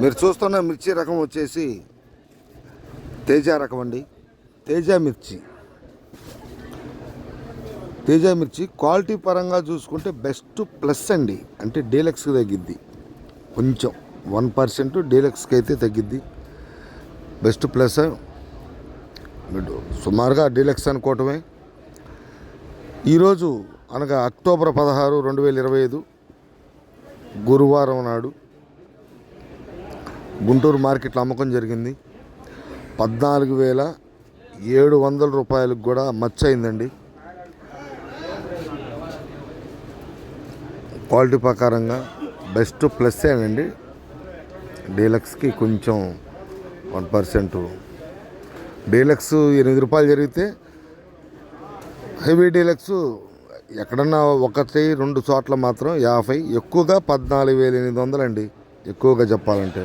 మీరు చూస్తున్న మిర్చి రకం వచ్చేసి తేజ రకం అండి. తేజ మిర్చి. తేజ మిర్చి క్వాలిటీ పరంగా చూసుకుంటే బెస్ట్ ప్లస్ అండి. అంటే డీలక్స్కి తగ్గిద్ది. కొంచెం వన్ పర్సెంట్ డీలక్స్కి అయితే తగ్గిద్ది. Best plus. సుమారుగా డీలక్స్ అనుకోవటమే. ఈరోజు అనగా అక్టోబర్ పదహారు రెండు వేల ఇరవై ఐదు గురువారం నాడు గుంటూరు మార్కెట్లో అమ్మకం జరిగింది. పద్నాలుగు వేల ఏడు వందల రూపాయలకు కూడా మచ్చయిందండి క్వాలిటీ ప్రకారంగా బెస్ట్ ప్లస్ అండి. డీలక్స్కి కొంచెం వన్ పర్సెంట్. డీలక్స్ ఎనిమిది రూపాయలు జరిగితే హెవీ డీలక్స్ ఎక్కడన్నా ఒకటి రెండు చోట్ల మాత్రం యాభై ఎక్కువగా పద్నాలుగు వేల ఎనిమిది వందలండి. ఎక్కువగా చెప్పాలంటే.